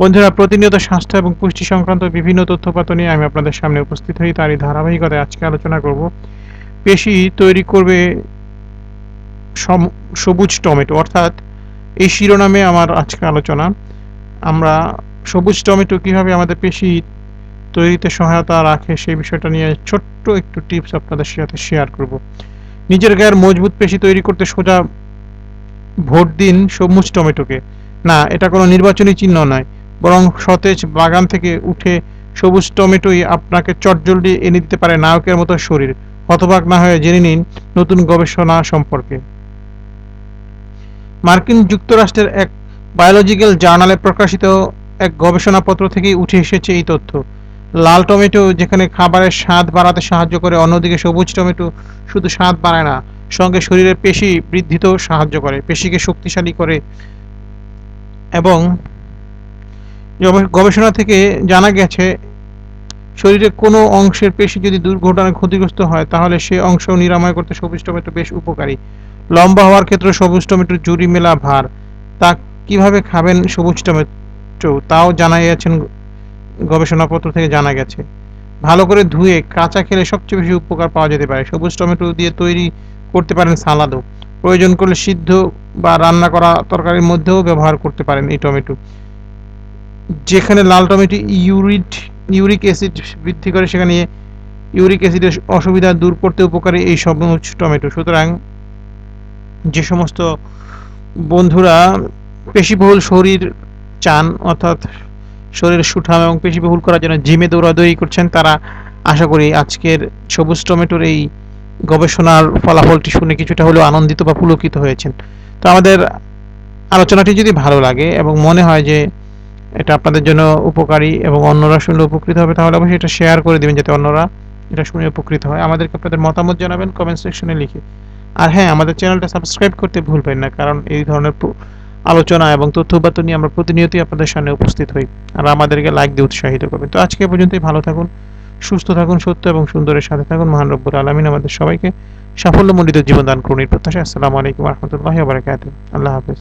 বন্ধুরা, প্রতিনিয়ত স্বাস্থ্য এবং পুষ্টি সংক্রান্ত বিভিন্ন তথ্যপাত নিয়ে আমি আপনাদের সামনে উপস্থিত হই। তারই ধারাবাহিকতায় আজকে আলোচনা করব। পেশি তৈরি করবে সবুজ টমেটো, অর্থাৎ এই শিরোনামে আমার আজকে আলোচনা। আমরা সবুজ টমেটো কীভাবে আমাদের পেশি তৈরিতে সহায়তা রাখে সেই বিষয়টা নিয়ে ছোট্ট একটু টিপস আপনাদের সাথে শেয়ার করব। নিজের গায়ের মজবুত পেশি তৈরি করতে সোজা ভোট দিন সবুজ টমেটোকে। না, এটা কোনো নির্বাচনী চিহ্ন নয়। বরং সতেজ বাগান থেকে উঠে সবুজ টমেটোই আপনাকে চটজলদি এনে দিতে পারে নায়কের মতো শরীর। হতবাক না হয়ে জেনে নিন নতুন গবেষণা সম্পর্কে। মার্কিন যুক্তরাষ্ট্রের এক বায়োলজিক্যাল জার্নালে প্রকাশিত এক গবেষণাপত্র থেকেই উঠে এসেছে এই তথ্য। লাল টমেটো যেখানে খাবারের স্বাদ বাড়াতে সাহায্য করে, অন্যদিকে সবুজ টমেটো শুধু স্বাদ বাড়ায় না, সঙ্গে শরীরের পেশি বৃদ্ধিতেও সাহায্য করে, পেশিকে শক্তিশালী করে এবং গবেষণা থেকে জানা গেছে শরীরের কোনো অংশের পেশি যদি দুর্ঘটনায় ক্ষতিগ্রস্ত হয়, তাহলে সে অংশ নিরাময় করতে সবুজ টমেটো বেশ উপকারী। লম্বা হওয়ার ক্ষেত্রে সবুজ টমেটোর জুড়ি মেলা ভার। তা কীভাবে খাবেন সবুজ টমেটো? তাও জানা গেছেন, গবেষণাপত্র থেকে জানা গেছে। ভালো করে ধুয়ে কাঁচা খেলে সবচেয়ে বেশি উপকার পাওয়া যেতে পারে। সবুজ টমেটো দিয়ে তৈরি করতে পারেন সালাদও। প্রয়োজন করলে সিদ্ধ বা রান্না করা তরকারির মধ্যেও ব্যবহার করতে পারেন এই টমেটো। যেখানে লাল টমেটো ইউরিড ইউরিক অ্যাসিড বৃদ্ধি করে, সেখানে ইউরিক অ্যাসিডের অসুবিধা দূর করতে উপকারী এই সবুজ টমেটো। সুতরাং যে সমস্ত বন্ধুরা পেশিবহুল শরীর চান, অর্থাৎ শরীর সুঠাম এবং পেশিবহুল করার জন্য জিমে দৌড়াদৌড়ি করছেন, তারা আশা করি আজকের সবুজ টমেটোর এই গবেষণার ফলাফলটি শুনে কিছুটা হলেও আনন্দিত বা পুলকিত হয়েছেন। তো আমাদের আলোচনাটি যদি ভালো লাগে এবং মনে হয় যে এটা আপনাদের জন্য উপকারী এবং অন্যরা শুনলে উপকৃত হবে, তাহলে অবশ্যই এটা শেয়ার করে দিবেন যাতে অন্যরা এটা শুনে উপকৃত হয়। আমাদেরকে আপনাদের মতামত জানাবেন কমেন্ট সেকশনে লিখে। আর হ্যাঁ আমাদের চ্যানেলটা সাবস্ক্রাইব করতে ভুলবেন না, কারণ এই ধরনের আলোচনা এবং তথ্যপাত নিয়ে আমরা প্রতিনিয়তই আপনাদের সামনে উপস্থিত হই। আর আমাদেরকে লাইক দিয়ে উৎসাহিত করবেন। তো আজকে পর্যন্তই, ভালো থাকুন, সুস্থ থাকুন, সত্য এবং সুন্দরের সাথে থাকুন। মহান রব্বুল আলমিন আমাদের সবাইকে সাফল্যমণ্ডিত জীবন দান করুন। এই প্রত্যাশা আসসালামু আলাইকুম রহমতুল্লাহ আল্লাহ হাফেজ।